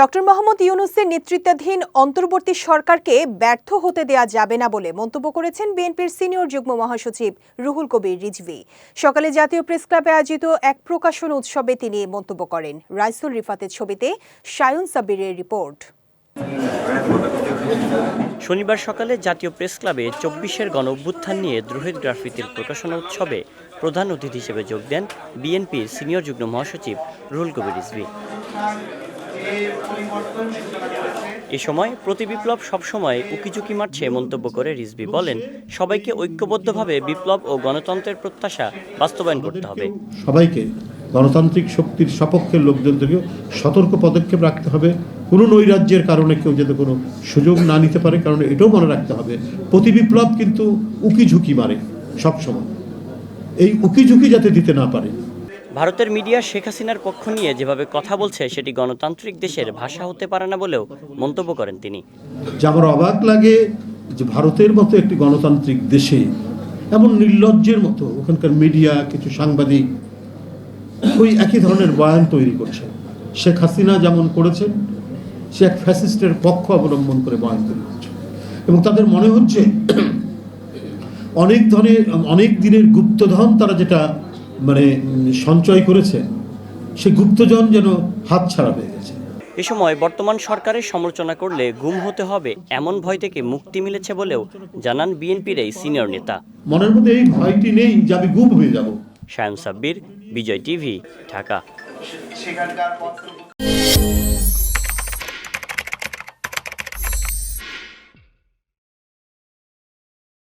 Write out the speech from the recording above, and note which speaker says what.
Speaker 1: doctor Mohammad ইউনুসের নেতৃত্বাধীন অন্তর্বর্তী সরকারকে ব্যর্থ হতে দেয়া যাবে না বলে মন্তব্য করেছেন বিএনপির সিনিয়র যুগ্ম মহাসচিব রুহুল কবির রিজভি সকালে জাতীয় প্রেস ক্লাবে আয়োজিত এক প্রকাশন উৎসবে তিনি মন্তব্য করেন রাইসুল রিফাতের ছবিতে শায়ুন সাবিরের রিপোর্ট
Speaker 2: শনিবার সকালে জাতীয় প্রেস ক্লাবে চব্বিশের গণ অভ্যুত্থান নিয়ে দ্রোহিত গ্রাফিতির প্রকাশনা উৎসবে প্রধান অতিথি হিসেবে যোগ দেন বিএনপির সিনিয়র যুগ্ম মহাসচিব রুহুল কবির রিজভি এ সময় প্রতি বিপ্লব সবসময় উকিঝুঁকি মারছে মন্তব্য করে রিজবি বলেন সবাইকে ঐক্যবদ্ধভাবে বিপ্লব ও গণতন্ত্রের প্রত্যাশা বাস্তবায়ন করতে হবে
Speaker 3: সবাইকে গণতান্ত্রিক শক্তির সপক্ষের লোকজনদেরকে সতর্ক পদক্ষেপ রাখতে হবে কোনো নৈরাজ্যের কারণে কেউ যাতে কোনো সুযোগ না নিতে পারে কারণ এটাও মনে রাখতে হবে প্রতি বিপ্লব কিন্তু উকি ঝুঁকি মারে সবসময় এই উকি ঝুঁকি যাতে দিতে না পারে
Speaker 2: ভারতের মিডিয়া শেখ হাসিনার পক্ষ নিয়ে যেভাবে কথা বলছে সেটি গণতান্ত্রিক দেশের ভাষা হতে পারে না বলেও মন্তব্য করেন তিনি
Speaker 3: যাবার অবাক লাগে যে ভারতের মতো একটি গণতান্ত্রিক দেশে এমন নির্লজ্জের মতো ওখানকার মিডিয়া কিছু সাংবাদিক ওই একই ধরনের বয়ান তৈরি করছে শেখ হাসিনা যেমন করেছেন সে এক ফ্যাসিস্টের পক্ষ অবলম্বন করে বয়ান তৈরি করছে এবং তাদের মনে হচ্ছে অনেক ধরনের অনেক দিনের গুপ্তধন তারা যেটা মানে সঞ্চয় করেছে সে গুপ্তজন যেন হাত ছাড়া পেয়ে গেছে
Speaker 2: এ সময় বর্তমান সরকারের সমালোচনা করলে গুম হতে হবে এমন ভয় থেকে মুক্তি মিলেছে বলেও জানান বিএনপির এই সিনিয়র নেতা
Speaker 3: মনের মধ্যে এই ভয়টি নেই যে আমি গুম হয়ে যাব
Speaker 2: শায়ন সাব্বির বিজয় টিভি ঢাকা সেখানকার পত্র